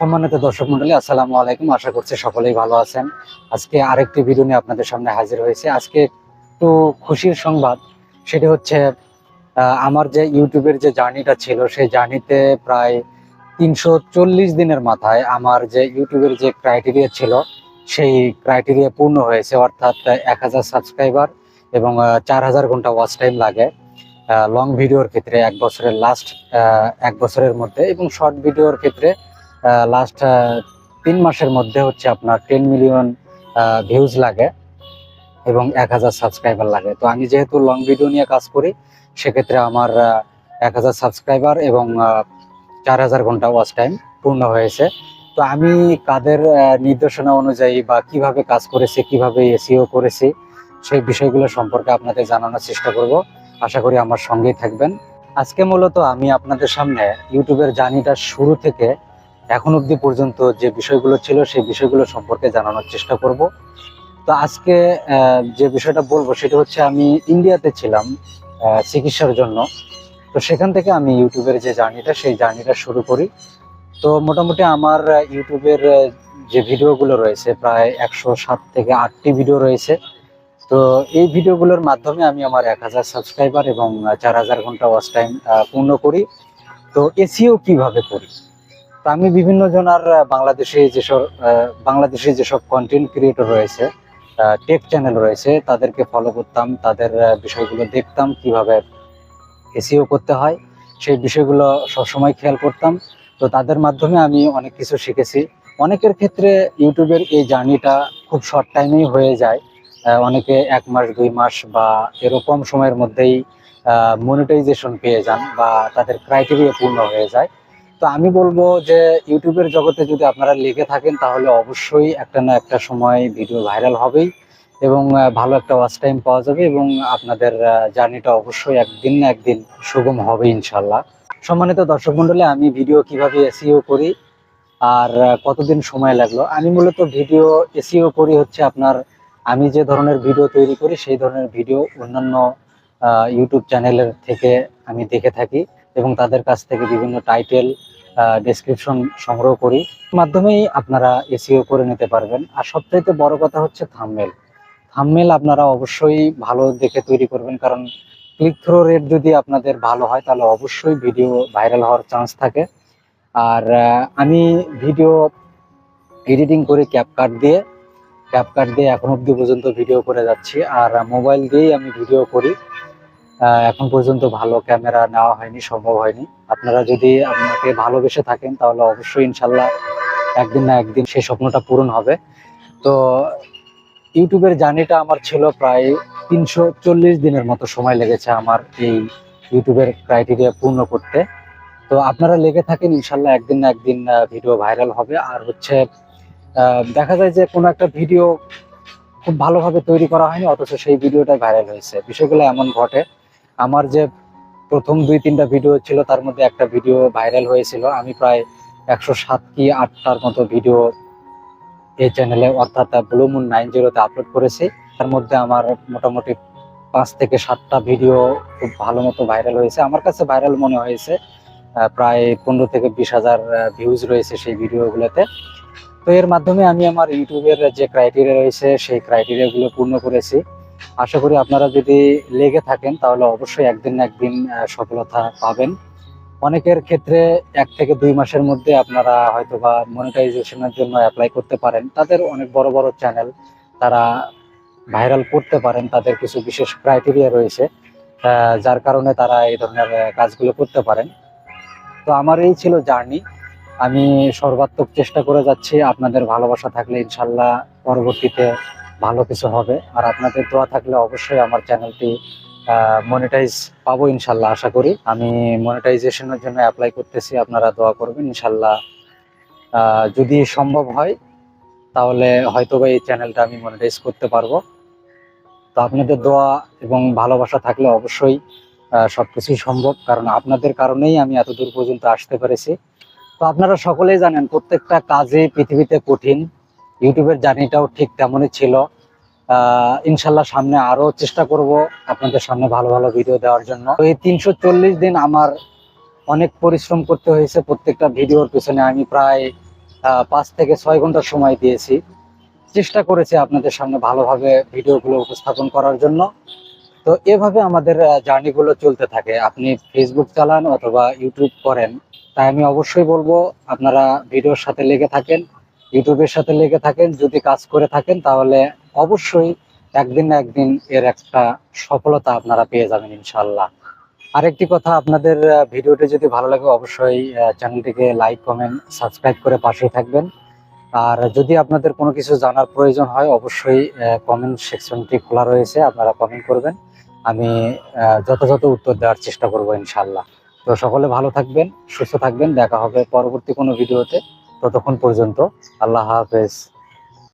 সম্মানিত দর্শক মন্ডলী, আসসালামু আলাইকুম। আশা করছি সকলেই ভালো আছেন। আজকে আরেকটি ভিডিও নিয়ে আপনাদের সামনে হাজির হয়েছে। আজকে একটু খুশির সংবাদ, সেটি হচ্ছে আমার যে ইউটিউবের যে জার্নিটা ছিল, সেই জার্নিতে প্রায় তিনশো চল্লিশ দিনের মাথায় আমার যে ইউটিউবের যে ক্রাইটেরিয়া ছিল, সেই ক্রাইটেরিয়া পূর্ণ হয়েছে। অর্থাৎ এক হাজার সাবস্ক্রাইবার এবং চার হাজার ঘণ্টা ওয়াচ টাইম লাগে লং ভিডিওর ক্ষেত্রে এক বছরের লাস্ট এক বছরের মধ্যে এবং শর্ট ভিডিওর ক্ষেত্রে লাস্ট তিন মাসের মধ্যে হচ্ছে আপনার টেন মিলিয়ন ভিউজ লাগে এবং এক হাজার সাবস্ক্রাইবার লাগে। তো আমি যেহেতু লং ভিডিও নিয়ে কাজ করি, সেক্ষেত্রে আমার এক হাজার সাবস্ক্রাইবার এবং চার হাজার ঘণ্টা ওয়াচ টাইম পূর্ণ হয়েছে। তো আমি কাদের নির্দেশনা অনুযায়ী বা কীভাবে কাজ করেছি, কীভাবে এসিও করেছি, সেই বিষয়গুলো সম্পর্কে আপনাদের জানানোর চেষ্টা করব। আশা করি আমার সঙ্গেই থাকবেন। আজকে মূলত আমি আপনাদের সামনে ইউটিউবের জার্নিটা শুরু থেকে এখন অবধি পর্যন্ত যে বিষয়গুলো ছিল, সেই বিষয়গুলো সম্পর্কে জানানোর চেষ্টা করব। তো আজকে যে বিষয়টা বলব সেটা হচ্ছে আমি ইন্ডিয়াতে ছিলাম চিকিৎসার জন্য। তো সেখান থেকে আমি ইউটিউবের যে জার্নিটা, সেই জার্নিটা শুরু করি। তো মোটামুটি আমার ইউটিউবের যে ভিডিওগুলো রয়েছে, প্রায় একশো সাত থেকে আটটি ভিডিও রয়েছে। তো এই ভিডিওগুলোর মাধ্যমে আমি আমার এক হাজার সাবস্ক্রাইবার এবং চার হাজার ঘণ্টা ওয়াচ টাইম পূর্ণ করি। তো এসিও কীভাবে করি? আমি বিভিন্ন জনার বাংলাদেশে যেসব বাংলাদেশে যেসব কন্টেন্ট ক্রিয়েটর রয়েছে টেক চ্যানেল রয়েছে, তাদেরকে ফলো করতাম, তাদের বিষয়গুলো দেখতাম, কীভাবে এসিও করতে হয়, সেই বিষয়গুলো সবসময় খেয়াল করতাম। তো তাদের মাধ্যমে আমি অনেক কিছু শিখেছি। অনেকের ক্ষেত্রে ইউটিউবের এই জার্নিটা খুব শর্ট টাইমেই হয়ে যায়। অনেকে এক মাস, দুই মাস বা এরকম সময়ের মধ্যেই মনিটাইজেশন পেয়ে যান বা তাদের ক্রাইটেরিয়া পূর্ণ হয়ে যায়। তো আমি বলব যে ইউটিউবের জগতে যদি আপনারা লেগে থাকেন, তাহলে অবশ্যই একটা না একটা সময় ভিডিও ভাইরাল হবেই এবং ভালো একটা ওয়াচ টাইম পাওয়া যাবে এবং আপনাদের জার্নিটা অবশ্যই একদিন না একদিন সুগম হবে ইনশাল্লাহ সম্মানিত দর্শক মন্ডলী আমি ভিডিও কীভাবে এসিও করি আর কতদিন সময় লাগল? আমি মূলত ভিডিও এসিও করি হচ্ছে আপনার, আমি যে ধরনের ভিডিও তৈরি করি, সেই ধরনের ভিডিও অন্যান্য ইউটিউব চ্যানেলের থেকে আমি দেখে থাকি এবং তাদের কাছ থেকে বিভিন্ন টাইটেল ডেসক্রিপশন সংগ্রহ করি। মাধ্যমেই আপনারা এসিও করে নিতে পারবেন। আর সবচাইতে বড় কথা হচ্ছে থামমেল থামমেল আপনারা অবশ্যই ভালো দেখে তৈরি করবেন, কারণ ক্লিক থ্রো রেট যদি আপনাদের ভালো হয়, তাহলে অবশ্যই ভিডিও ভাইরাল হওয়ার চান্স থাকে। আর আমি ভিডিও এডিটিং করি ক্যাপকাট দিয়ে। ক্যাপকাট দিয়ে এখন অব্দি পর্যন্ত ভিডিও করে যাচ্ছি। আর মোবাইল দিয়েই আমি ভিডিও করি। এখন পর্যন্ত ভালো ক্যামেরা নেওয়া হয়নি, সম্ভব হয়নি। আপনারা যদি আপনাকে ভালোবেসে থাকেন, তাহলে অবশ্যই ইনশাল্লাহ একদিন না একদিন সেই স্বপ্নটা পূরণ হবে। তো ইউটিউবের জার্নিটা আমার ছিল প্রায় তিনশো চল্লিশ দিনের মতো সময় লেগেছে আমার এই ইউটিউবের ক্রাইটেরিয়া পূর্ণ করতে। তো আপনারা লেগে থাকেন, ইনশাল্লাহ একদিন না একদিন ভিডিও ভাইরাল হবে। আর হচ্ছে দেখা যায় যে কোনো একটা ভিডিও খুব ভালোভাবে তৈরি করা হয়নি, অথচ সেই ভিডিওটা ভাইরাল হয়েছে। বিষয়গুলো এমন ঘটে আমার যে প্রথম দুই তিনটা ভিডিও ছিল, তার মধ্যে একটা ভিডিও ভাইরাল হয়েছিল। আমি প্রায় একশো সাত কি আটটার মতো ভিডিও এই চ্যানেলে অর্থাৎ ব্লু মুন নাইন জিরোতে আপলোড করেছি। তার মধ্যে আমার মোটামুটি পাঁচ থেকে সাতটা ভিডিও খুব ভালো মতো ভাইরাল হয়েছে। আমার কাছে ভাইরাল মনে হয়েছে প্রায় পনেরো থেকে বিশ হাজার ভিউজ রয়েছে সেই ভিডিওগুলোতে তো এর মাধ্যমে আমি আমার ইউটিউবের যে ক্রাইটেরিয়া রয়েছে, সেই ক্রাইটেরিয়াগুলো পূর্ণ করেছি। আশা করি আপনারা যদি লেগে থাকেন, তাহলে অবশ্যই একদিন না একদিন সফলতা পাবেন। অনেকের ক্ষেত্রে এক থেকে দুই মাসের মধ্যে আপনারা হয়তো বা মনিটাইজেশনের জন্য অ্যাপ্লাই করতে পারেন। তাদের অনেক বড় বড় চ্যানেল তারা ভাইরাল করতে পারেন, তাদের কিছু বিশেষ ক্রাইটেরিয়া রয়েছে যার কারণে তারা এই ধরনের কাজগুলো করতে পারেন। তো আমার এই ছিল জার্নি। আমি সর্বাত্মক চেষ্টা করে যাচ্ছি। আপনাদের ভালোবাসা থাকলে ইনশাল্লাহ পরবর্তীতে ভালো কিছু হবে। আর আপনাদের দোয়া থাকলে অবশ্যই আমার চ্যানেলটি মনিটাইজ পাবো ইনশাল্লাহ আশা করি। আমি মনিটাইজেশনের জন্য অ্যাপ্লাই করতেছি আপনারা দোয়া করবেন ইনশাল্লাহ। যদি সম্ভব হয় তাহলে হয়তো বা এই চ্যানেলটা আমি মনিটাইজ করতে পারব। তো আপনাদের দোয়া এবং ভালোবাসা থাকলে অবশ্যই আহ, সবকিছুই সম্ভব। কারণ আপনাদের কারণেই আমি এত দূর পর্যন্ত আসতে পেরেছি। তো আপনারা সকলেই জানেন প্রত্যেকটা কাজে পৃথিবীতে কঠিন। ইউটিউবের জার্নিটাও ঠিক তেমনই ছিল। ইনশাল্লাহ সামনে আরও চেষ্টা করব আপনাদের সামনে ভালো ভালো ভিডিও দেওয়ার জন্য। এই তিনশো চল্লিশ দিন আমার অনেক পরিশ্রম করতে হয়েছে। প্রত্যেকটা ভিডিওর পিছনে আমি প্রায় পাঁচ থেকে ছয় ঘণ্টা সময় দিয়েছি। চেষ্টা করেছি আপনাদের সামনে ভালোভাবে ভিডিওগুলো উপস্থাপন করার জন্য। তো এভাবে আমাদের জার্নিগুলো চলতে থাকে। আপনি ফেসবুক চালান অথবা ইউটিউব করেন, তাই আমি অবশ্যই বলব আপনারা ভিডিওর সাথে লেগে থাকেন। ইউটিউবের সাথে লেগে থাকেন, যদি কাজ করে থাকেন, তাহলে অবশ্যই একদিন না একদিন এর একটা সফলতা আপনারা পেয়ে যাবেন ইনশাল্লাহ আরেকটি কথা, আপনাদের ভিডিওটি যদি ভালো লাগে, অবশ্যই চ্যানেলটিকে লাইক, কমেন্ট, সাবস্ক্রাইব করে পাশেই থাকবেন। আর যদি আপনাদের কোনো কিছু জানার প্রয়োজন হয়, অবশ্যই কমেন্ট সেকশনটি খোলা রয়েছে, আপনারা কমেন্ট করবেন। আমি যথাযথ উত্তর দেওয়ার চেষ্টা করব ইনশাল্লাহ তো সকলে ভালো থাকবেন, সুস্থ থাকবেন, দেখা হবে পরবর্তী কোনো ভিডিওতে। ততক্ষণ পর্যন্ত আল্লাহ হাফেজ।